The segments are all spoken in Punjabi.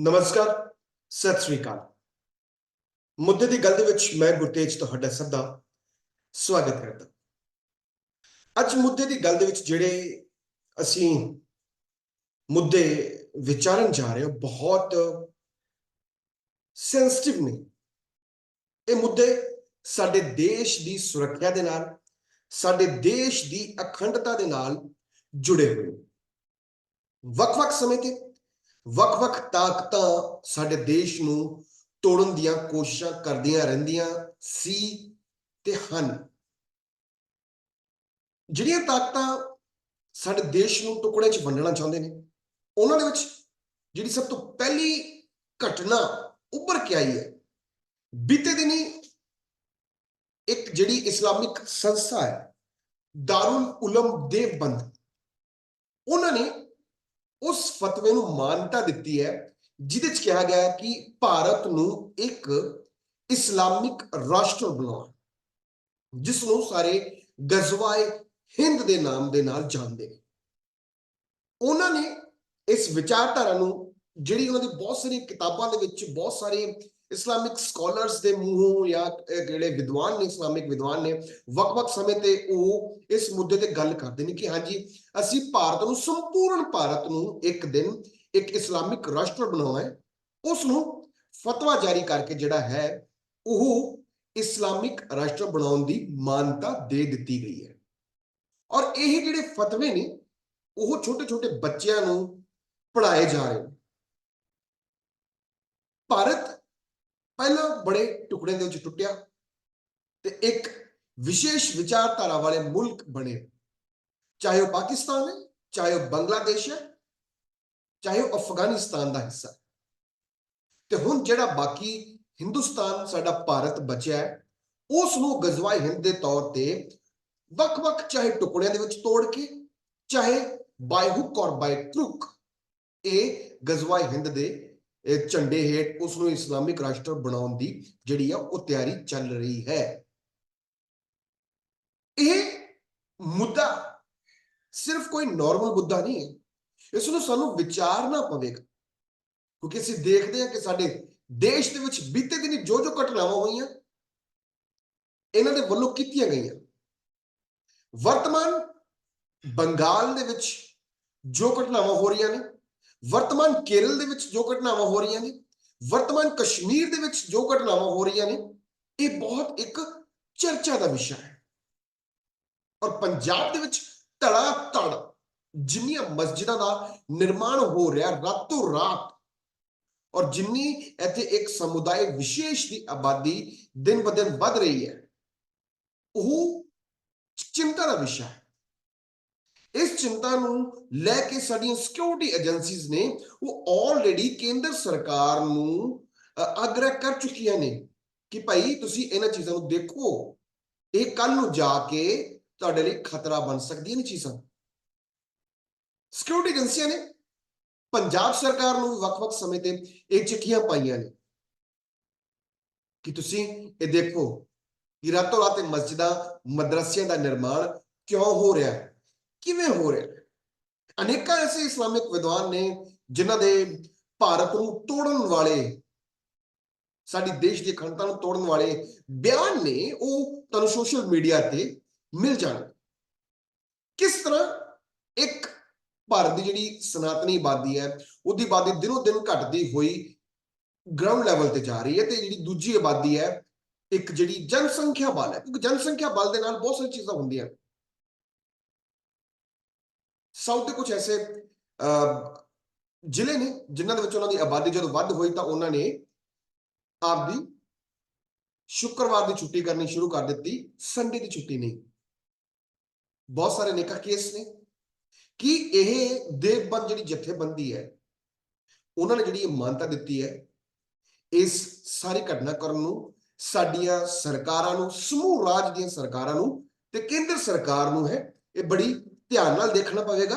ਨਮਸਕਾਰ, ਸਤਿ ਸ੍ਰੀ ਅਕਾਲ। ਮੁੱਦੇ ਦੀ ਗੱਲ ਦੇ ਵਿੱਚ ਮੈਂ ਗੁਰਤੇਜ ਤੁਹਾਡਾ ਸਭ ਦਾ ਸਵਾਗਤ ਕਰਦਾ। ਅੱਜ ਮੁੱਦੇ ਦੀ ਗੱਲ ਦੇ ਵਿੱਚ ਜਿਹੜੇ ਅਸੀਂ ਮੁੱਦੇ ਵਿਚਾਰਨ ਜਾ ਰਹੇ ਹਾਂ, ਬਹੁਤ ਸੈਂਸਿਟਿਵ ਨੇ। ਇਹ ਮੁੱਦੇ ਸਾਡੇ ਦੇਸ਼ ਦੀ ਸੁਰੱਖਿਆ ਦੇ ਨਾਲ, ਸਾਡੇ ਦੇਸ਼ ਦੀ ਅਖੰਡਤਾ ਦੇ ਨਾਲ ਜੁੜੇ ਹੋਏ ਵੱਖ-ਵੱਖ ਸਮੇਂ ਤੇ ਵੱਖ-ਵੱਖ ਤਾਕਤਾਂ ਸਾਡੇ ਦੇਸ਼ ਨੂੰ ਤੋੜਨ ਦੀਆਂ ਕੋਸ਼ਿਸ਼ਾਂ ਕਰਦੀਆਂ ਰਹਿੰਦੀਆਂ ਸੀ ਤੇ ਹਨ। ਜਿਹੜੀਆਂ ਤਾਕਤਾਂ ਸਾਡੇ ਦੇਸ਼ ਨੂੰ ਟੁਕੜੇ 'ਚ ਵੰਡਣਾ ਚਾਹੁੰਦੇ ਨੇ, ਉਹਨਾਂ ਦੇ ਵਿੱਚ ਜਿਹੜੀ ਸਭ ਤੋਂ ਪਹਿਲੀ ਘਟਨਾ ਉੱਭਰ ਕੇ ਆਈ ਹੈ, ਬੀਤੇ ਦਿਨੀ ਇੱਕ ਜਿਹੜੀ ਇਸਲਾਮਿਕ ਸੰਸਥਾ ਹੈ, ਦਾਰੁਲ ਉਲਮ ਦੇਵਬੰਦ, ਉਹਨਾਂ ਨੇ ਉਸ ਫਤਵੇ ਨੂੰ ਮਾਨਤਾ ਦਿੱਤੀ ਹੈ, ਜਿਹਦੇ ਚ ਕਿਹਾ ਗਿਆ ਹੈ ਕਿ ਭਾਰਤ ਨੂੰ ਇੱਕ ਇਸਲਾਮਿਕ ਰਾਸ਼ਟਰ ਬਣਾਉਣਾ ਜਿਸ ਨੂੰ ਸਾਰੇ ਗਜ਼ਵਾਏ ਹਿੰਦ ਦੇ ਨਾਮ ਦੇ ਨਾਲ ਜਾਣਦੇ ਨੇ। ਉਹਨਾਂ ਨੇ ਇਸ ਵਿਚਾਰਧਾਰਾ ਨੂੰ, ਜਿਹੜੀ ਉਹਨਾਂ ਦੀ ਬਹੁਤ ਸਾਰੀ ਕਿਤਾਬਾਂ ਦੇ ਵਿੱਚ ਬਹੁਤ ਸਾਰੇ ਇਸਲਾਮਿਕ ਸਕਾਲਰਸ ਦੇ ਮੂੰਹੋਂ ਜਾਂ ਜਿਹੜੇ ਵਿਦਵਾਨ ਨੇ ਇਸਲਾਮਿਕ ਵਿਦਵਾਨ ਨੇ, ਵੱਖ-ਵੱਖ ਸਮੇਂ ਤੇ ਉਹ ਇਸ ਮੁੱਦੇ ਤੇ ਗੱਲ ਕਰਦੇ ਨੇ ਕਿ ਹਾਂਜੀ, ਅਸੀਂ ਭਾਰਤ ਨੂੰ, ਸੰਪੂਰਨ ਭਾਰਤ ਨੂੰ ਇੱਕ ਦਿਨ ਇੱਕ ਇਸਲਾਮਿਕ ਰਾਸ਼ਟਰ ਬਣਾਉਣਾ ਹੈ। ਉਸ ਨੂੰ ਫਤਵਾ ਜਾਰੀ ਕਰਕੇ ਜਿਹੜਾ ਹੈ, ਉਹ ਇਸਲਾਮਿਕ ਰਾਸ਼ਟਰ ਬਣਾਉਣ ਦੀ ਮਾਨਤਾ ਦੇ ਦਿੱਤੀ ਗਈ ਹੈ। ਔਰ ਇਹ ਜਿਹੜੇ ਫਤਵੇ ਨੇ, ਉਹ ਛੋਟੇ-ਛੋਟੇ ਬੱਚਿਆਂ ਨੂੰ ਪੜ੍ਹਾਏ ਜਾ ਰਹੇ ਨੇ। ਭਾਰਤ ਪਹਿਲਾਂ ਬੜੇ ਟੁਕੜਿਆਂ ਦੇ ਵਿੱਚ ਟੁੱਟਿਆ ਤੇ ਇੱਕ ਵਿਸ਼ੇਸ਼ ਵਿਚਾਰਧਾਰਾ ਵਾਲੇ ਮੁਲਕ ਬਣੇ। ਚਾਹੇ ਉਹ ਪਾਕਿਸਤਾਨ ਹੈ, ਚਾਹੇ ਉਹ ਬੰਗਲਾਦੇਸ਼ ਹੈ, ਚਾਹੇ ਉਹ ਅਫਗਾਨਿਸਤਾਨ ਦਾ ਹਿੱਸਾ। ਤੇ ਹੁਣ ਜਿਹੜਾ ਬਾਕੀ ਹਿੰਦੁਸਤਾਨ, ਸਾਡਾ ਭਾਰਤ ਬਚਿਆ ਹੈ ਉਸ ਨੂੰ ਗਜ਼ਵਾਏ ਹਿੰਦ ਦੇ ਤੌਰ ਤੇ ਵੱਖ-ਵੱਖ ਚਾਹੇ ਟੁਕੜਿਆਂ ਦੇ ਵਿੱਚ ਤੋੜ ਕੇ, ਚਾਹੇ ਬਾਈ ਹੁੱਕ ਔਰ ਬਾਈ ਕ੍ਰੁਕ ਇਹ ਗਜ਼ਵਾਏ ਹਿੰਦ ਦੇ ਝੰਡੇ ਹੇਠ ਉਸ ਨੂੰ ਇਸਲਾਮਿਕ ਰਾਸ਼ਟਰ ਬਣਾਉਣ ਦੀ ਜਿਹੜੀ ਆ ਉਹ ਤਿਆਰੀ ਚੱਲ ਰਹੀ ਹੈ। ਇਹ ਮੁੱਦਾ ਸਿਰਫ ਕੋਈ ਨਾਰਮਲ ਮੁੱਦਾ ਨਹੀਂ ਹੈ। ਇਸ ਨੂੰ ਸਾਨੂੰ ਵਿਚਾਰਨਾ ਪਵੇਗਾ। ਕਿਉਂਕਿ ਅਸੀਂ ਦੇਖਦੇ ਹਾਂ ਕਿ ਸਾਡੇ ਦੇਸ਼ ਦੇ ਵਿੱਚ ਬੀਤੇ ਦਿਨੀ ਜੋ ਜੋ ਘਟਨਾਵਾਂ ਹੋਈਆਂ, ਇਹਨਾਂ ਦੇ ਵੱਲੋਂ ਕੀਤੀਆਂ ਗਈਆਂ। ਵਰਤਮਾਨ ਬੰਗਾਲ ਦੇ ਵਿੱਚ ਜੋ ਘਟਨਾਵਾਂ ਹੋ ਰਹੀਆਂ ਨੇ ਵਰਤਮਾਨ ਕੇਰਲ ਦੇ ਵਿੱਚ ਜੋ ਘਟਨਾਵਾਂ ਹੋ ਰਹੀਆਂ ਨੇ, ਵਰਤਮਾਨ ਕਸ਼ਮੀਰ ਦੇ ਵਿੱਚ ਜੋ ਘਟਨਾਵਾਂ ਹੋ ਰਹੀਆਂ ਨੇ, ਇਹ ਬਹੁਤ ਇੱਕ ਚਰਚਾ ਦਾ ਵਿਸ਼ਾ ਹੈ। ਔਰ ਪੰਜਾਬ ਦੇ ਵਿੱਚ ਧੜਾ ਧੜ ਜਿੰਨੀਆਂ ਮਸਜਿਦਾਂ ਦਾ ਨਿਰਮਾਣ ਹੋ ਰਿਹਾ ਰਾਤੋਂ ਰਾਤ, ਔਰ ਜਿੰਨੀ ਇੱਥੇ ਇੱਕ ਸਮੁਦਾਇ ਵਿਸ਼ੇਸ਼ ਦੀ ਆਬਾਦੀ ਦਿਨ ਬ ਦਿਨ ਵੱਧ ਰਹੀ ਹੈ, ਉਹ ਚਿੰਤਾ ਦਾ ਵਿਸ਼ਾ ਹੈ। ਇਸ ਚਿੰਤਾ ਨੂੰ ਲੈ ਕੇ ਸਾਡੀਆਂ ਸਿਕਿਉਰਿਟੀ ਏਜੰਸੀਜ਼ ਨੇ ਉਹ ਆਲਰੇਡੀ ਕੇਂਦਰ ਸਰਕਾਰ ਨੂੰ ਅ, ਕਰ ਚੁੱਕੀਆਂ ਨੇ ਕਿ ਭਾਈ ਤੁਸੀਂ ਇਹਨਾਂ ਚੀਜ਼ਾਂ ਨੂੰ ਦੇਖੋ। ਇਹ ਕੱਲ ਨੂੰ ਜਾ ਕੇ ਤੁਹਾਡੇ ਲਈ ਖਤਰਾ ਬਣ ਸਕਦੀਆਂ ਨੇ ਚੀਜ਼ਾਂ। ਸਿਕਿਉਰਿਟੀ ਏਜੰਸੀਆਂ ਨੇ ਪੰਜਾਬ ਸਰਕਾਰ ਨੂੰ ਵੀ ਵੱਖ-ਵੱਖ ਸਮੇਂ ਤੇ ਇਹ ਚਿੱਠੀਆਂ ਪਾਈਆਂ ਨੇ ਕਿ ਤੁਸੀਂ ਇਹ ਦੇਖੋ ਕਿ ਰਾਤੋਂ ਰਾਤ ਮਸਜਿਦਾਂ ਮਦਰਸਿਆਂ ਦਾ ਨਿਰਮਾਣ ਕਿਉਂ ਹੋ ਰਿਹਾ। ਹੈ ਕਿਵੇਂ ਹੋ ਰਿਹਾ ਹੈ? ਅਨੇਕਾਂ ਐਸੇ ਇਸਲਾਮਿਕ ਵਿਦਵਾਨ ਨੇ ਜਿਨ੍ਹਾਂ ਦੇ ਭਾਰਤ ਨੂੰ ਤੋੜਨ ਵਾਲੇ, ਸਾਡੀ ਦੇਸ਼ ਦੀ ਅਖੰਡਤਾ ਨੂੰ ਤੋੜਨ ਵਾਲੇ ਬਿਆਨ ਨੇ ਉਹ ਤੁਹਾਨੂੰ ਸੋਸ਼ਲ ਮੀਡੀਆ ਤੇ ਮਿਲ ਜਾਣਗੇ ਕਿਸ ਤਰ੍ਹਾਂ ਇੱਕ ਭਾਰਤ ਦੀ ਜਿਹੜੀ ਸਨਾਤਨੀ ਆਬਾਦੀ ਹੈ, ਉਹਦੀ ਆਬਾਦੀ ਦਿਨੋ ਦਿਨ ਘਟਦੀ ਹੋਈ ਗਰਾਊਂਡ ਲੈਵਲ ਤੇ ਜਾ ਰਹੀ ਹੈ ਤੇ ਜਿਹੜੀ ਦੂਜੀ ਆਬਾਦੀ ਹੈ, ਇੱਕ ਜਿਹੜੀ ਜਨਸੰਖਿਆ ਬਲ ਹੈ, ਕਿਉਂਕਿ ਜਨਸੰਖਿਆ ਬਲ ਦੇ ਨਾਲ ਬਹੁਤ ਸਾਰੀਆਂ ਚੀਜ਼ਾਂ ਹੁੰਦੀਆਂ। ਸਾਊਥ ਦੇ ਕੁਝ ਐਸੇ ਅਹ, ਜ਼ਿਲ੍ਹੇ ਨੇ ਜਿਨ੍ਹਾਂ ਦੇ ਵਿੱਚ ਉਹਨਾਂ ਦੀ ਆਬਾਦੀ ਜਦੋਂ ਵੱਧ ਹੋਈ ਤਾਂ ਉਹਨਾਂ ਨੇ ਆਪਦੀ ਸ਼ੁੱਕਰਵਾਰ ਦੀ ਛੁੱਟੀ ਕਰਨੀ ਸ਼ੁਰੂ ਕਰ ਦਿੱਤੀ ਸੰਡੇ ਦੀ ਛੁੱਟੀ ਨਹੀਂ। ਬਹੁਤ ਸਾਰੇ ਨੇਕਾ ਕੇਸ ਨੇ। ਕਿ ਇਹ ਦੇਵਬੰਦ ਜਿਹੜੀ ਜਥੇਬੰਦੀ ਹੈ ਉਹਨਾਂ ਨੇ ਜਿਹੜੀ ਇਹ ਮਾਨਤਾ ਦਿੱਤੀ ਹੈ ਇਸ ਸਾਰੀ ਘਟਨਾਕ੍ਰਮ ਨੂੰ ਸਾਡੀਆਂ ਸਰਕਾਰਾਂ ਨੂੰ ਸਮੂਹ ਰਾਜ ਦੀਆਂ ਸਰਕਾਰਾਂ ਨੂੰ ਤੇ ਕੇਂਦਰ ਸਰਕਾਰ ਨੂੰ ਹੈ ਇਹ ਬੜੀ ਧਿਆਨ ਨਾਲ ਦੇਖਣਾ ਪਵੇਗਾ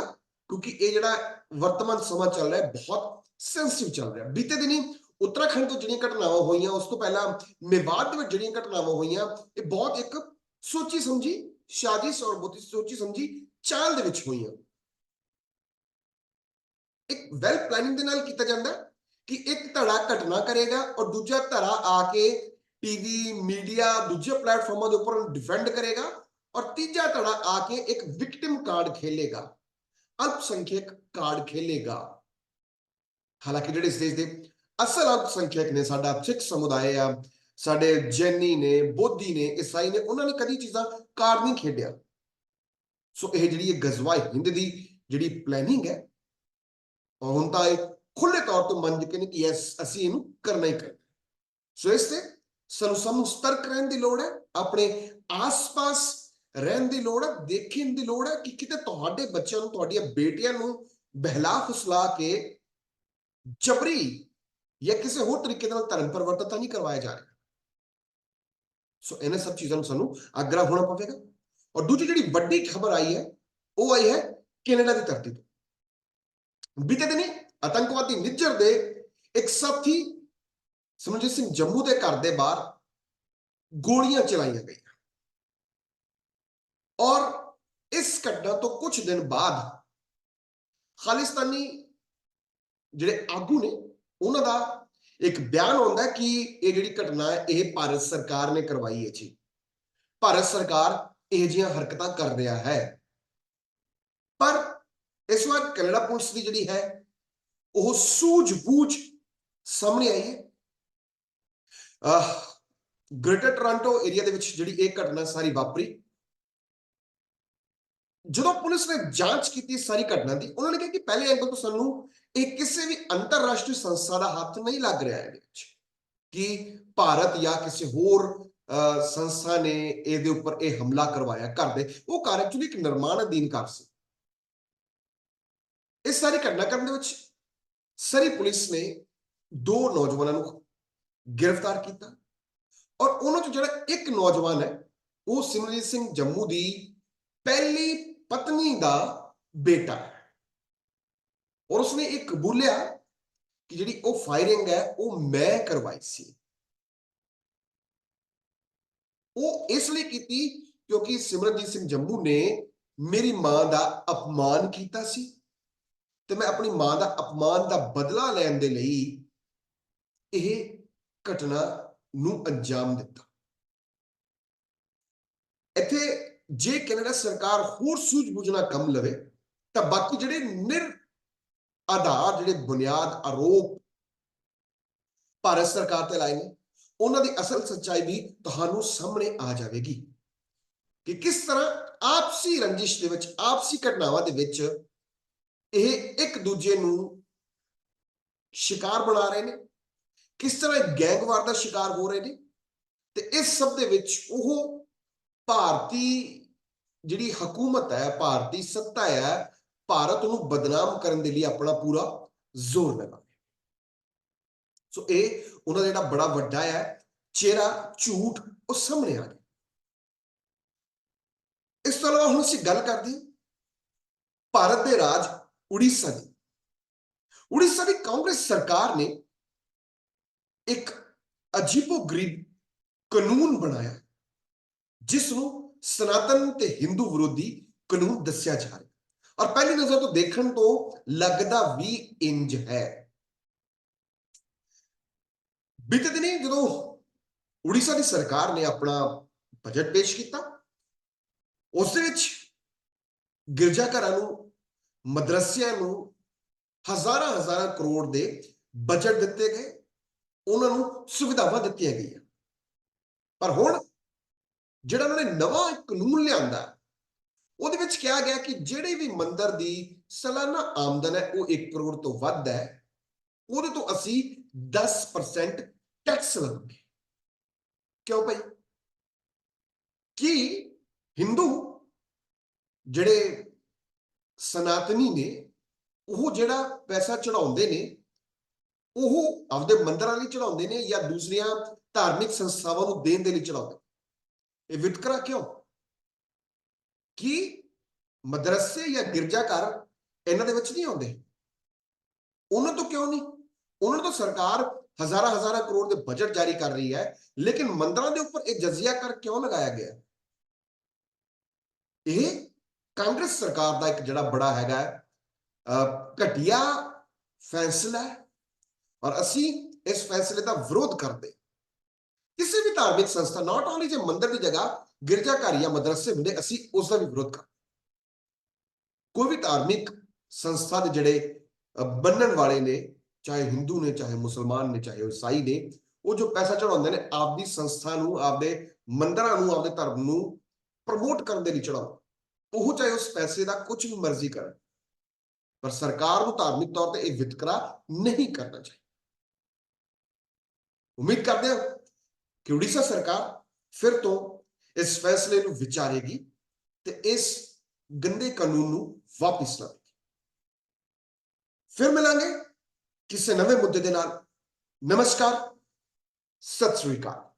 ਕਿਉਂਕਿ ਇਹ ਜਿਹੜਾ ਵਰਤਮਾਨ ਸਮਾਂ ਚੱਲ ਰਿਹਾ ਹੈ ਬਹੁਤ ਸੈਂਸਿਟਿਵ ਚੱਲ ਰਿਹਾ ਬੀਤੇ ਦਿਨੀ ਉੱਤਰਾਖੰਡ ਤੋਂ ਜਿਹੜੀਆਂ ਘਟਨਾਵਾਂ ਹੋਈਆਂ ਉਸ ਤੋਂ ਪਹਿਲਾਂ ਮੇਵਾਤ ਦੇ ਵਿੱਚ ਜਿਹੜੀਆਂ ਘਟਨਾਵਾਂ ਹੋਈਆਂ ਇਹ ਬਹੁਤ ਇੱਕ ਸੋਚੀ ਸਮਝੀ ਸਾਜ਼ਿਸ਼ ਔਰ ਬਹੁਤ ਸੋਚੀ ਸਮਝੀ ਚਾਲ ਦੇ ਵਿੱਚ ਹੋਈਆਂ ਇੱਕ ਵੈਲ ਪਲੈਨਿੰਗ ਦੇ ਨਾਲ ਕੀਤਾ ਜਾਂਦਾ ਹੈ ਕਿ ਇੱਕ ਧੜਾ ਘਟਨਾ ਕਰੇਗਾ ਔਰ ਦੂਜਾ ਧੜਾ ਆ ਕੇ ਟੀਵੀ ਮੀਡੀਆ ਦੂਜੇ ਪਲੇਟਫਾਰਮਾਂ ਦੇ ਉੱਪਰ ਡਿਫੈਂਡ ਕਰੇਗਾ ਔਰ ਤੀਜਾ ਧੜਾ ਆ ਕੇ ਇੱਕ ਵਿਕਟਿਮ ਕਾਰਡ ਖੇਲੇਗਾ ਅਲਪਸੰਖਿਅਕ ਕਾਰਡ ਖੇਲੇਗਾ। ਹਾਲਾਂਕਿ ਜਿਹੜੇ ਇਸ ਦੇਸ਼ ਦੇ ਅਸਲ ਅਲਪਸੰਖਿਅਕ ਨੇ ਸਾਡਾ ਸਿੱਖ ਸਮੁਦਾਇ ਆ ਸਾਡੇ ਜੈਨੀ ਨੇ ਬੋਧੀ ਨੇ ਈਸਾਈ ਨੇ ਉਹਨਾਂ ਨੇ ਕਦੀ ਚੀਜ਼ਾਂ ਕਾਰਡ ਨਹੀਂ ਖੇਡਿਆ। ਸੋ ਇਹ ਜਿਹੜੀ ਇਹ ਗਜ਼ਵਾ ਹਿੰਦ ਦੀ ਜਿਹੜੀ ਪਲੈਨਿੰਗ ਹੈ ਉਹ ਹੁਣ ਤਾਂ ਇਹ ਖੁੱਲੇ ਤੌਰ ਤੇ ਮੰਨ ਚੁੱਕੇ ਨੇ ਕਿ yes, ਅਸੀਂ ਇਹਨੂੰ ਕਰਨਾ ਹੀ ਕਰਨਾ। ਸੋ ਇਸ ਤੇ ਸਾਨੂੰ ਸਭ ਨੂੰ ਸਤਰਕ ਰਹਿਣ ਦੀ ਲੋੜ ਹੈ ਆਪਣੇ ਆਸ-ਪਾਸ ਰਹਿਣ ਦੀ ਲੋੜ ਹੈ ਦੇਖਣ ਦੀ ਲੋੜ ਹੈ ਕਿ ਕਿਤੇ ਤੁਹਾਡੇ ਬੱਚਿਆਂ ਨੂੰ, ਤੁਹਾਡੀਆਂ ਬੇਟੀਆਂ ਨੂੰ ਬਹਿਲਾ ਫੁਸਲਾ ਕੇ ਜਬਰੀ ਜਾਂ ਕਿਸੇ ਹੋਰ ਤਰੀਕੇ ਨਾਲ ਧਰਮ ਪਰਿਵਰਤਨ ਤਾਂ ਨਹੀਂ ਕਰਵਾਇਆ ਜਾ ਰਿਹਾ। ਸੋ ਇਹਨਾਂ ਸਭ ਚੀਜ਼ਾਂ ਨੂੰ ਸਾਨੂੰ ਆਗਰਾ ਹੋਣਾ ਪਵੇਗਾ। ਔਰ ਦੂਜੀ ਜਿਹੜੀ ਵੱਡੀ ਖਬਰ ਆਈ ਹੈ, ਉਹ ਆਈ ਹੈ ਕੈਨੇਡਾ ਦੀ ਧਰਤੀ ਤੋਂ। ਬੀਤੇ ਦਿਨੀ ਆਤੰਕਵਾਦੀ ਨਿੱਜਰ ਦੇ ਇੱਕ ਸਾਥੀ ਸਿਮਰਜੀਤ ਸਿੰਘ ਜੰਮੂ ਦੇ ਘਰ ਦੇ ਬਾਹਰ ਗੋਲੀਆਂ ਚਲਾਈਆਂ ਗਈਆਂ। ਔਰ ਇਸ ਘਟਨਾ ਤੋਂ ਕੁਝ ਦਿਨ ਬਾਅਦ ਖਾਲਿਸਤਾਨੀ ਜਿਹੜੇ ਆਗੂ ਨੇ ਉਹਨਾਂ ਦਾ ਇੱਕ ਬਿਆਨ ਆਉਂਦਾ ਕਿ ਇਹ ਜਿਹੜੀ ਘਟਨਾ ਹੈ ਇਹ ਭਾਰਤ ਸਰਕਾਰ ਨੇ ਕਰਵਾਈ ਹੈ ਜੀ ਭਾਰਤ ਸਰਕਾਰ ਇਹ ਜਿਹੀਆਂ ਹਰਕਤਾਂ ਕਰ ਰਿਹਾ ਹੈ ਪਰ ਇਸ ਵਾਰ ਕੈਨੇਡਾ ਪੁਲਿਸ ਦੀ ਜਿਹੜੀ ਹੈ ਉਹ ਸੂਝ-ਬੂਝ ਸਾਹਮਣੇ ਆਈ ਹੈ ਅਹ ਗ੍ਰੇਟਰ ਟੋਰਾਂਟੋ ਏਰੀਆ ਦੇ ਵਿੱਚ ਜਿਹੜੀ ਇਹ ਘਟਨਾ ਸਾਰੀ ਵਾਪਰੀ ਜਦੋਂ ਪੁਲਿਸ ਨੇ ਜਾਂਚ ਕੀਤੀ ਇਸ ਸਾਰੀ ਘਟਨਾ ਦੀ ਉਹਨਾਂ ਨੇ ਕਿਹਾ ਕਿ ਪਹਿਲੇ ਐਂਗਲ ਤੋਂ ਸਾਨੂੰ ਇਹ ਕਿਸੇ ਵੀ ਅੰਤਰਰਾਸ਼ਟਰੀ ਸੰਸਥਾ ਦਾ ਹੱਥ ਨਹੀਂ ਲੱਗ ਰਿਹਾ ਇਹਦੇ ਵਿੱਚ ਕਿ ਭਾਰਤ ਜਾਂ ਕਿਸੇ ਹੋਰ ਅਹ, ਸੰਸਥਾ ਨੇ ਇਹਦੇ ਉੱਪਰ ਇਹ ਹਮਲਾ ਕਰਵਾਇਆ ਘਰ ਦੇ। ਉਹ ਘਰ ਐਕਚੁਅਲੀ ਇੱਕ ਨਿਰਮਾਣ ਅਧੀਨ ਘਰ ਸੀ। ਇਸ ਸਾਰੀ ਘਟਨਾ ਕਰਨ ਦੇ ਵਿੱਚ ਸਰੀ ਪੁਲਿਸ ਨੇ ਦੋ ਨੌਜਵਾਨਾਂ ਨੂੰ ਗ੍ਰਿਫਤਾਰ ਕੀਤਾ ਔਰ ਉਹਨਾਂ ਚੋਂ ਜਿਹੜਾ ਇੱਕ ਨੌਜਵਾਨ ਹੈ ਉਹ ਸਿਮਰਜੀਤ ਸਿੰਘ ਜੰਮੂ ਦੀ ਪਹਿਲੀ ਪਤਨੀ ਦਾ ਬੇਟਾ। ਔਰ ਉਸਨੇ ਇਹ ਕਬੂਲਿਆ ਕਿ ਜਿਹੜੀ ਉਹ ਫਾਇਰਿੰਗ ਹੈ, ਉਹ ਮੈਂ ਕਰਵਾਈ ਸੀ। ਉਹ ਇਸ ਲਈ ਕੀਤੀ ਕਿਉਂਕਿ ਸਿਮਰਨਜੀਤ ਸਿੰਘ ਜੰਮੂ ਨੇ ਮੇਰੀ ਮਾਂ ਦਾ ਅਪਮਾਨ ਕੀਤਾ ਸੀ ਤੇ ਮੈਂ ਆਪਣੀ ਮਾਂ ਦਾ ਅਪਮਾਨ ਦਾ ਬਦਲਾ ਲੈਣ ਦੇ ਲਈ ਇਹ ਘਟਨਾ ਨੂੰ ਅੰਜਾਮ ਦਿੱਤਾ। ਇੱਥੇ ਜੇ ਕੈਨੇਡਾ ਸਰਕਾਰ ਹੋਰ ਸੂਝ-ਬੂਝ ਨਾਲ ਕੰਮ ਲਵੇ, ਤਾਂ ਬਾਕੀ ਜਿਹੜੇ ਨਿਰ ਆਧਾਰ, ਜਿਹੜੇ ਬੁਨਿਆਦ, ਆਰੋਪ ਭਾਰਤ ਸਰਕਾਰ ਤੇ ਲਾਏ ਨੇ, ਉਹਨਾਂ ਦੀ ਅਸਲ ਸੱਚਾਈ ਵੀ ਤੁਹਾਨੂੰ ਸਾਹਮਣੇ ਆ ਜਾਵੇਗੀ ਕਿ ਕਿਸ ਤਰ੍ਹਾਂ ਆਪਸੀ ਰੰਜਿਸ਼ ਦੇ ਵਿੱਚ, ਆਪਸੀ ਘਟਨਾਵਾਂ ਦੇ ਵਿੱਚ ਇਹ ਇੱਕ ਦੂਜੇ ਨੂੰ ਸ਼ਿਕਾਰ ਬਣਾ ਰਹੇ ਨੇ, ਕਿਸ ਤਰ੍ਹਾਂ ਗੈਂਗਵਾਰ ਦਾ ਸ਼ਿਕਾਰ ਹੋ ਰਹੇ ਨੇ, ਤੇ ਇਸ ਸਭ ਦੇ ਵਿੱਚ ਉਹ ਭਾਰਤੀ ਜਿਹੜੀ ਹਕੂਮਤ ਹੈ, ਭਾਰਤੀ ਸੱਤਾ ਹੈ, ਭਾਰਤ ਨੂੰ ਬਦਨਾਮ ਕਰਨ ਦੇ ਲਈ ਆਪਣਾ ਪੂਰਾ ਜ਼ੋਰ ਲਗਾਵੇ ਸੋ ਇਹ ਉਹਨਾਂ ਦਾ ਜਿਹੜਾ ਬੜਾ ਵੱਡਾ ਹੈ, ਚਿਹਰਾ, ਝੂਠ ਉਹ ਸਾਹਮਣੇ ਆ ਗਿਆ। ਇਸ ਤੋਂ ਇਲਾਵਾ ਹੁਣ ਅਸੀਂ ਗੱਲ ਕਰਦੇ ਭਾਰਤ ਦੇ ਰਾਜ ਉੜੀਸਾ ਦੀ। ਉੜੀਸਾ ਦੀ ਕਾਂਗਰਸ ਸਰਕਾਰ ਨੇ ਇੱਕ ਅਜੀਬੋ-ਗਰੀਬ ਕਾਨੂੰਨ ਬਣਾਇਆ, ਜਿਸ ਨੂੰ ਸਨਾਤਨ ਤੇ ਹਿੰਦੂ ਵਿਰੋਧੀ ਕਾਨੂੰਨ ਦੱਸਿਆ ਜਾ ਰਿਹਾ ਔਰ ਪਹਿਲੀ ਨਜ਼ਰ ਤੋਂ ਦੇਖਣ ਤੋਂ ਲੱਗਦਾ ਵੀ ਇੰਜ ਹੈ। ਬੀਤੇ ਦਿਨੀ ਜਦੋਂ ਉੜੀਸਾ ਦੀ ਸਰਕਾਰ ਨੇ ਆਪਣਾ ਬਜਟ ਪੇਸ਼ ਕੀਤਾ, ਉਸ ਦੇ ਵਿੱਚ ਗਿਰਜਾ ਘਰਾਂ ਨੂੰ, ਮਦਰਸਿਆਂ ਨੂੰ ਹਜ਼ਾਰਾਂ ਹਜ਼ਾਰਾਂ ਕਰੋੜ ਦੇ ਬਜਟ ਦਿੱਤੇ ਗਏ। ਉਹਨਾਂ ਨੂੰ ਸੁਵਿਧਾਵਾਂ ਦਿੱਤੀਆਂ ਗਈਆਂ। ਪਰ ਹੁਣ ਜਿਹੜਾ ਉਹਨਾਂ ਨੇ ਨਵਾਂ ਕਾਨੂੰਨ ਲਿਆਂਦਾ ਉਹਦੇ ਵਿੱਚ ਕਿਹਾ ਗਿਆ ਕਿ ਜਿਹੜੇ ਵੀ ਮੰਦਰ ਦੀ ਸਾਲਾਨਾ ਆਮਦਨ ਹੈ, ਉਹ 1 ਕਰੋੜ ਤੋਂ ਵੱਧ ਹੈ, ਉਹਦੇ ਤੋਂ ਅਸੀਂ 10% ਟੈਕਸ ਲਵਾਂਗੇ। ਕਿਉਂ ਭਾਈ? ਕੀ ਹਿੰਦੂ ਜਿਹੜੇ ਸਨਾਤਨੀ ਨੇ, ਉਹ ਜਿਹੜਾ ਪੈਸਾ ਚੜਾਉਂਦੇ ਨੇ, ਉਹ ਆਪਦੇ ਮੰਦਰਾਂ ਲਈ ਚੜਾਉਂਦੇ ਨੇ ਜਾਂ ਦੂਸਰੀਆਂ ਧਾਰਮਿਕ ਸੰਸਥਾਵਾਂ ਨੂੰ ਦੇਣ ਦੇ ਲਈ ਚੜਾਉਂਦੇ ਇਹ ਵਿਤਕਰਾ ਕਿਉਂ? ਕਿ ਮਦਰਸੇ ਜਾਂ ਗਿਰਜਾਘਰ ਇਹਨਾਂ ਦੇ ਵਿੱਚ ਨਹੀਂ ਆਉਂਦੇ? ਉਹਨਾਂ ਤੋਂ ਕਿਉਂ ਨਹੀਂ? ਉਹਨਾਂ ਤੋਂ ਸਰਕਾਰ ਹਜ਼ਾਰਾਂ ਹਜ਼ਾਰਾਂ ਕਰੋੜ ਦੇ ਬਜਟ ਜਾਰੀ ਕਰ ਰਹੀ ਹੈ ਲੇਕਿਨ ਮੰਦਰਾਂ ਦੇ ਉੱਪਰ ਇਹ ਜਜ਼ੀਆ ਕਰ ਕਿਉਂ ਲਗਾਇਆ ਗਿਆ? ਇਹ ਕਾਂਗਰਸ ਸਰਕਾਰ ਦਾ ਇੱਕ ਜਿਹੜਾ ਬੜਾ ਹੈਗਾ ਹੈ, ਘਟੀਆ ਫੈਸਲਾ ਔਰ ਅਸੀਂ ਇਸ ਫੈਸਲੇ ਦਾ ਵਿਰੋਧ ਕਰਦੇ ਕਿਸੇ ਵੀ ਧਾਰਮਿਕ ਸੰਸਥਾ ਨਾਟ ਓਨਲੀ ਜੇ ਮੰਦਿਰ ਦੀ ਜਗ੍ਹਾ ਗਿਰਜਾ ਘਰ ਜਾਂ ਮਦਰਸੇ ਹੁੰਦੇ ਅਸੀਂ ਉਸ ਦਾ ਵੀ ਵਿਰੋਧ ਕਰਦੇ ਕੋਈ ਵੀ ਧਾਰਮਿਕ ਸੰਸਥਾ ਦੇ ਜਿਹੜੇ ਅਹ, ਵਾਲੇ ਨੇ ਚਾਹੇ ਹਿੰਦੂ ਨੇ ਚਾਹੇ ਮੁਸਲਮਾਨ ਨੇ ਚਾਹੇ ਈਸਾਈ ਨੇ ਉਹ ਜੋ ਪੈਸਾ ਚੜਾਉਂਦੇ ਨੇ ਆਪਦੀ ਸੰਸਥਾ ਨੂੰ ਆਪਦੇ ਮੰਦਰਾਂ ਨੂੰ ਆਪਦੇ ਧਰਮ ਨੂੰ ਪ੍ਰਮੋਟ ਕਰਨ ਦੇ ਲਈ ਚੜਾਓ ਉਹ ਚਾਹੇ ਉਸ ਪੈਸੇ ਦਾ ਕੁਝ ਵੀ ਮਰਜ਼ੀ ਕਰਨ। ਪਰ ਸਰਕਾਰ ਨੂੰ ਧਾਰਮਿਕ ਤੌਰ ਤੇ ਇਹ ਵਿਤਕਰਾ ਨਹੀਂ ਕਰਨਾ ਚਾਹੀਦਾ। ਉਮੀਦ ਕਰਦੇ ਹਾਂ ਕਿ ਉੜੀਸਾ ਸਰਕਾਰ ਫਿਰ ਤੋਂ ਇਸ ਫੈਸਲੇ ਨੂੰ ਵਿਚਾਰੇਗੀ ਤੇ ਇਸ ਗੰਦੇ ਕਾਨੂੰਨ ਨੂੰ ਵਾਪਿਸ ਲਵੇਗੀ ਫਿਰ ਮਿਲਾਂਗੇ ਕਿਸੇ ਨਵੇਂ ਮੁੱਦੇ ਦੇ ਨਾਲ ਨਮਸਕਾਰ ਸਤਿ ਸ੍ਰੀ ਅਕਾਲ